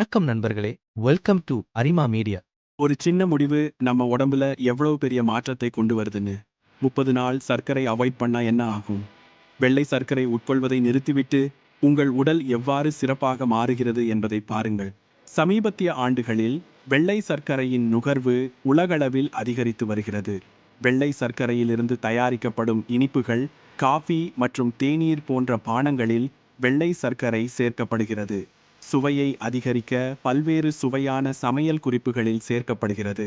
வணக்கம் நண்பர்களே. Welcome to Arima media ஒரு சின்ன முடிவு நம்ம உடம்புல எவ்வளவு பெரிய மாற்றத்தை கொண்டு வருதுன்னு. முப்பது நாள் சர்க்கரை அவாய்ட் பண்ணா என்ன ஆகும்? வெள்ளை சர்க்கரை உட்கொள்வதை நிறுத்திவிட்டு உங்கள் உடல் எவ்வாறு சிறப்பாக மாறுகிறது என்பதை பாருங்கள். சமீபத்திய ஆண்டுகளில் வெள்ளை சர்க்கரையின் நுகர்வு உலகளவில் அதிகரித்து வருகிறது. வெள்ளை சர்க்கரையிலிருந்து தயாரிக்கப்படும் இனிப்புகள் காஃபி மற்றும் தேநீர் போன்ற பானங்களில் வெள்ளை சர்க்கரை சேர்க்கப்படுகிறது. சுவையை அதிகரிக்க பல்வேறு சுவையான சமையல் குறிப்புகளில் சேர்க்கப்படுகிறது.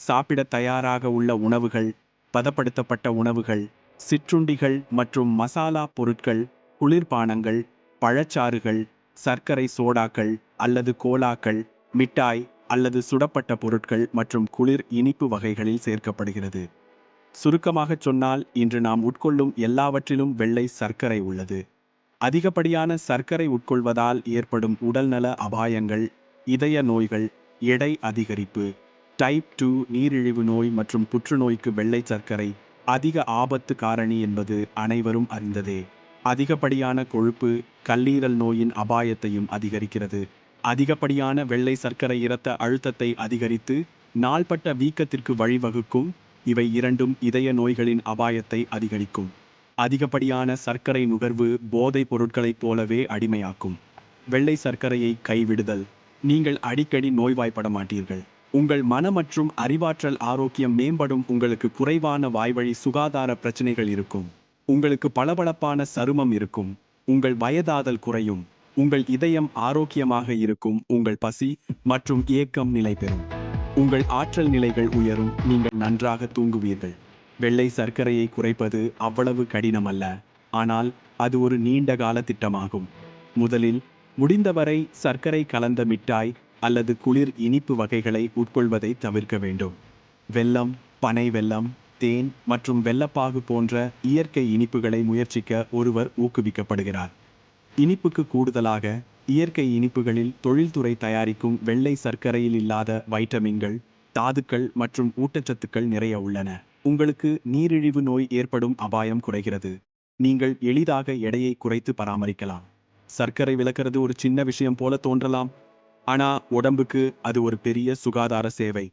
சாப்பிட தயாராக உள்ள உணவுகள் பதப்படுத்தப்பட்ட உணவுகள் சிற்றுண்டிகள் மற்றும் மசாலா பொருட்கள் குளிர்பானங்கள் பழச்சாறுகள் சர்க்கரை சோடாக்கள் அல்லது கோலாக்கள் மிட்டாய் அல்லது சுடப்பட்ட பொருட்கள் மற்றும் குளிர் இனிப்பு வகைகளில் சேர்க்கப்படுகிறது. சுருக்கமாகச் சொன்னால் இன்று நாம் உட்கொள்ளும் எல்லாவற்றிலும் வெள்ளை சர்க்கரை உள்ளது. அதிகப்படியான சர்க்கரை உட்கொள்வதால் ஏற்படும் உடல்நல அபாயங்கள் இதய நோய்கள் எடை அதிகரிப்பு டைப் டூ நீரிழிவு நோய் மற்றும் புற்றுநோய்க்கு வெள்ளை சர்க்கரை அதிக ஆபத்து காரணி என்பது அனைவரும் அறிந்ததே. அதிகப்படியான கொழுப்பு கல்லீரல் நோயின் அபாயத்தையும் அதிகரிக்கிறது. அதிகப்படியான வெள்ளை சர்க்கரை இரத்த அழுத்தத்தை அதிகரித்து நாள்பட்ட வீக்கத்திற்கு வழிவகுக்கும். இவை இரண்டும் இதய நோய்களின் அபாயத்தை அதிகரிக்கும். அதிகப்படியான சர்க்கரை நுகர்வு போதைப் பொருட்களைப் போலவே அடிமையாக்கும். வெள்ளை சர்க்கரையை கைவிடுதல். நீங்கள் அடிக்கடி நோய்வாய்ப்பட மாட்டீர்கள். உங்கள் மன மற்றும் அறிவாற்றல் ஆரோக்கியம் மேம்படும். உங்களுக்கு குறைவான வாய்வழி சுகாதார பிரச்சனைகள் இருக்கும். உங்களுக்கு பளபளப்பான சருமம் இருக்கும். உங்கள் வயதாதல் குறையும். உங்கள் இதயம் ஆரோக்கியமாக இருக்கும். உங்கள் பசி மற்றும் ஏக்கம் நிலை பெறும் உங்கள் ஆற்றல் நிலைகள் உயரும். நீங்கள் நன்றாக தூங்குவீர்கள். வெள்ளை சர்க்கரையை குறைப்பது அவ்வளவு கடினமல்ல. ஆனால் அது ஒரு நீண்ட கால திட்டமாகும். முதலில் முடிந்தவரை சர்க்கரை கலந்த மிட்டாய் அல்லது குளிர் இனிப்பு வகைகளை உட்கொள்வதை தவிர்க்க வேண்டும். வெல்லம் பனை வெல்லம் தேன் மற்றும் வெள்ளப்பாகு போன்ற இயற்கை இனிப்புகளை முயற்சிக்க ஒருவர் ஊக்குவிக்கப்படுகிறார். இனிப்புக்கு கூடுதலாக இயற்கை இனிப்புகளில் தொழில்துறை தயாரிக்கும் வெள்ளை சர்க்கரையில் இல்லாத வைட்டமின்கள் தாதுக்கள் மற்றும் ஊட்டச்சத்துக்கள் நிறைய உள்ளன. உங்களுக்கு நீரிழிவு நோய் ஏற்படும் அபாயம் குறைகிறது. நீங்கள் எளிதாக எடையை குறைத்து பராமரிக்கலாம். சர்க்கரை விளக்கிறது ஒரு சின்ன விஷயம் போல தோன்றலாம். ஆனா உடம்புக்கு அது ஒரு பெரிய சுகாதார சேவை.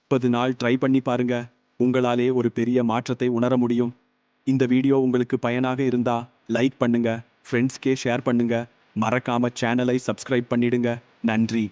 முப்பது நாள் ட்ரை பண்ணி பாருங்க. உங்களாலே ஒரு பெரிய மாற்றத்தை உணர முடியும். இந்த வீடியோ உங்களுக்கு பயனாக இருந்தா லைக் பண்ணுங்க. ஃப்ரெண்ட்ஸ்க்கே ஷேர் பண்ணுங்க. மறக்காம சேனலை சப்ஸ்கிரைப் பண்ணிடுங்க. நன்றி.